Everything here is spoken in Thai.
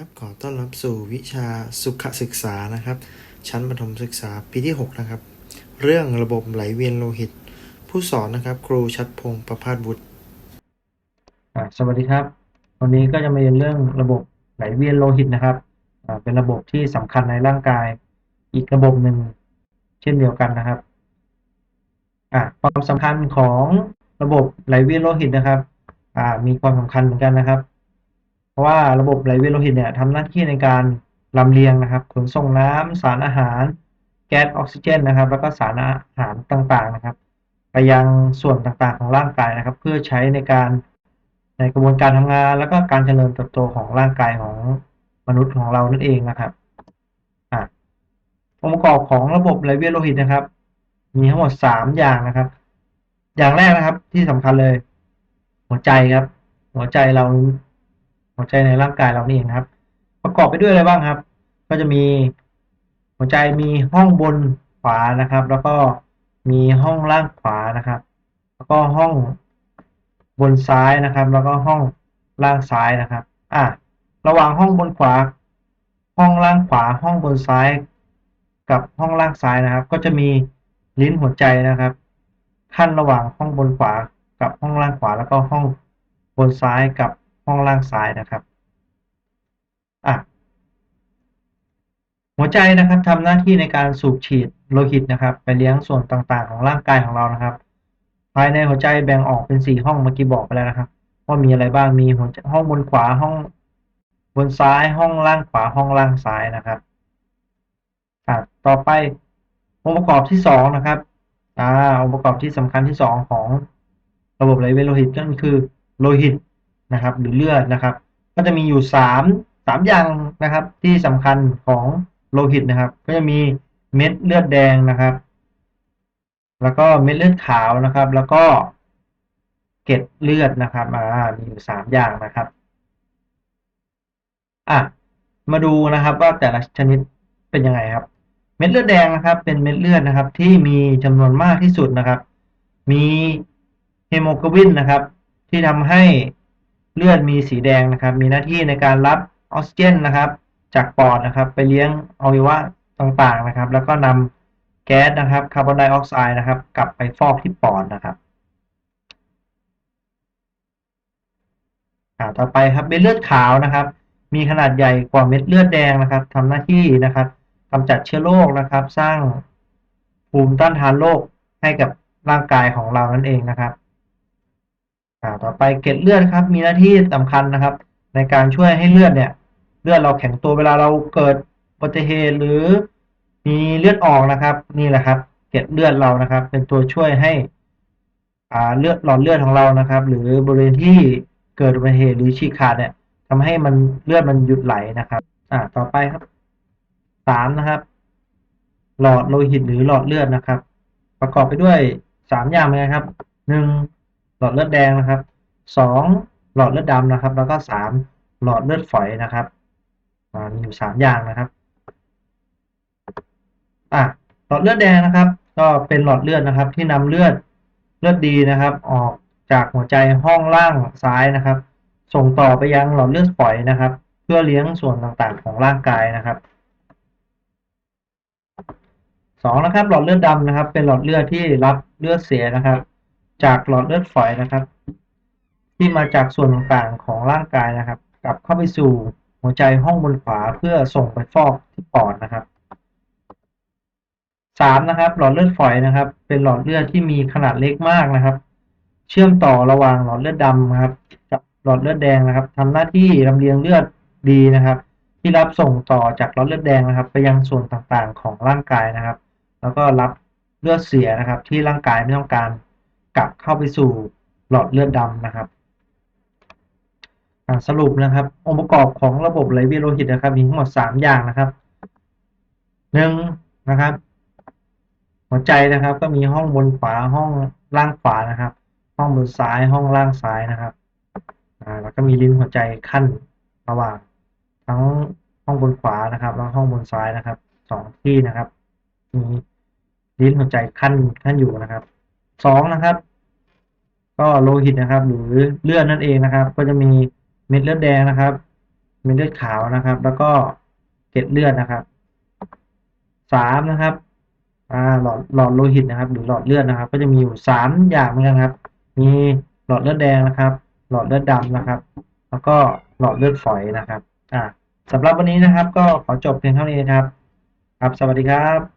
ครับขอต้อนรับสู่วิชาสุขศึกษานะครับ ชั้นประถมศึกษาปีที่ 6 นะครับ เรื่องระบบไหลเวียนโลหิต ผู้สอนนะครับ ครูชัดพงศ์ประภาสบุตรสวัสดีครับ วันนี้ก็จะมาเรียนเรื่องระบบไหลเวียนโลหิตนะครับเป็นระบบที่สำคัญในร่างกาย อีกระบบหนึ่งเช่นเดียวกันนะครับความสำคัญของระบบไหลเวียนโลหิตนะครับมีความสำคัญเหมือนกันนะครับ เพราะว่าระบบไหลเวียนโลหิตเนี่ยทำหน้าที่ในการลำเลียงนะครับ ขนส่งน้ำสารอาหาร แก๊สออกซิเจนนะครับ แล้วก็สารอาหารต่างๆนะครับ ไปยังส่วนต่างๆของร่างกายนะครับ เพื่อใช้ในการในกระบวนการทำงาน แล้วก็การเจริญเติบโตของร่างกายของมนุษย์ของเรานั่นเองนะครับอะองค์ประกอบของระบบไหลเวียนโลหิตนะครับ มีทั้งหมดสามอย่างนะครับ อย่างแรกนะครับที่สำคัญเลย หัวใจครับ หัวใจเรา หัวใจในร่างกายเรานี่เองครับ ประกอบไปด้วยอะไรบ้างครับ ก็จะมีหัวใจมีห้องบนขวานะครับ แล้วก็มีห้องล่างขวานะครับ แล้วก็ห้องบนซ้ายนะครับ แล้วก็ห้องล่างซ้ายนะครับ อะระหว่างห้องบนขวา ห้องล่างขวา ห้องบนซ้าย กับห้องล่างซ้ายนะครับ ก็จะมีลิ้นหัวใจนะครับ ขั้นระหว่างห้องบนขวา กับห้องล่างขวา แล้วก็ห้องบนซ้ายกับ ห้องล่างซ้ายนะครับอะหัวใจนะครับทำหน้าที่ในการสูบฉีดโลหิตนะครับ ไปเลี้ยงส่วนต่างๆ ของร่างกายของเรานะครับ ภายในหัวใจแบ่งออกเป็นสี่ห้องเมื่อกี้บอกไปแล้วนะครับว่ามีอะไรบ้างมีหัวห้องบนขวาห้องบนซ้ายห้องล่างขวาห้องล่างซ้ายนะครับอะต่อไปองค์ประกอบที่สองนะครับอ่าองค์ประกอบที่สำคัญที่สองของระบบไหลเวียนโลหิตก็คือโลหิต นะครับ หรือเลือดนะครับ ก็จะมีอยู่สามสามอย่างนะครับ ที่สำคัญของโลหิตนะครับ ก็จะมีเม็ดเลือดแดงนะครับ แล้วก็เม็ดเลือดขาวนะครับ แล้วก็เกล็ดเลือดนะครับอ่ามีอยู่สามอย่างนะครับอะมาดูนะครับว่าแต่ละชนิดเป็นยังไงครับ เม็ดเลือดแดงนะครับ เป็นเม็ดเลือดนะครับ ที่มีจำนวนมากที่สุดนะครับ มีเฮโมโกลบินนะครับ ที่ทำให้ เลือดมีสีแดงนะครับ มีหน้าที่ในการรับออกซิเจนนะครับ จากปอดนะครับ ไปเลี้ยงอวัยวะต่างๆนะครับ แล้วก็นำแก๊สนะครับคาร์บอนไดออกไซด์นะครับ กลับไปฟอกที่ปอดนะครับต่อไปครับเม็ดเลือดขาวนะครับ มีขนาดใหญ่กว่าเม็ดเลือดแดงนะครับทำหน้าที่นะครับกำจัดเชื้อโรคนะครับ สร้างภูมิต้านทานโรคให้กับร่างกายของเรานั่นเองนะครับ อ่าต่อไปเกล็ดเลือดครับ มีหน้าที่สำคัญนะครับ ในการช่วยให้เลือดเนี่ย เลือดเราแข็งตัวเวลาเราเกิดอุบัติเหตุหรือมีเลือดออกนะครับ นี่แหละครับ เกล็ดเลือดเรานะครับ เป็นตัวช่วยให้ อ่าเลือดหลอดเลือดของเรานะครับ หรือบริเวณที่เกิดอุบัติเหตุหรือฉีกขาดเนี่ยทำให้มันเลือดมันหยุดไหลนะครับ อ่าต่อไปครับสามนะครับ หลอดโลหิตหรือหลอดเลือดนะครับ ประกอบไปด้วยสามอย่างเลยครับหนึ่ง หลอดเลือดแดงนะครับสองหลอดเลือดดำนะครับ แล้วก็สามหลอดเลือดฝอยนะครับมีอยู่สามอย่างนะครับอะหลอดเลือดแดงนะครับ ก็เป็นหลอดเลือดนะครับ ที่นำเลือดเลือดดีนะครับ ออกจากหัวใจห้องล่างซ้ายนะครับ ส่งต่อไปยังหลอดเลือดฝอยนะครับ เพื่อเลี้ยงส่วนต่างๆ ของร่างกายนะครับสองนะครับหลอดเลือดดำนะครับ เป็นหลอดเลือดที่รับเลือดเสียนะครับ จากหลอดเลือดฝอยนะครับ ที่มาจากส่วนต่างๆของร่างกายนะครับ กลับเข้าไปสู่หัวใจห้องบนขวาเพื่อส่งไปฟอกที่ปอดนะครับสามนะครับ หลอดเลือดฝอยนะครับ เป็นหลอดเลือดที่มีขนาดเล็กมากนะครับ เชื่อมต่อระหว่างหลอดเลือดดำนะครับ กับหลอดเลือดแดงนะครับทำหน้าที่ลำเลียงเลือดดีนะครับ ที่รับส่งต่อจากหลอดเลือดแดงนะครับ ไปยังส่วนต่างๆของร่างกายนะครับ แล้วก็รับเลือดเสียนะครับ ที่ร่างกายไม่ต้องการ กลับเข้าไปสู่หลอดเลือดดำนะครับสรุปนะครับ องค์ประกอบของระบบไหลเวียนโลหิตนะครับ มีทั้งหมดสามอย่างนะครับหนึ่งนะครับ หัวใจนะครับก็มีห้องบนขวาห้องล่างขวานะครับ ห้องบนซ้ายห้องล่างซ้ายนะครับอ่าแล้วก็มีลิ้นหัวใจขั้นระหว่างทั้งห้องบนขวานะครับ แล้วห้องบนซ้ายนะครับสองที่นะครับมีลิ้นหัวใจขั้นขั้นอยู่นะครับ สองนะครับ ก็โลหิตนะครับ หรือเลือดนั่นเองนะครับ ก็จะมีเม็ดเลือดแดงนะครับ เม็ดเลือดขาวนะครับ แล้วก็เกล็ดเลือดนะครับสามนะครับหลอดหลอดโลหิตนะครับ หรือหลอดเลือดนะครับ ก็จะมีอยู่สามอย่างเหมือนกันครับ มีหลอดเลือดแดงนะครับ หลอดเลือดดำนะครับ แล้วก็หลอดเลือดฝอยนะครับอ่าสำหรับวันนี้นะครับ ก็ขอจบเพียงเท่านี้นะครับ ครับ สวัสดีครับ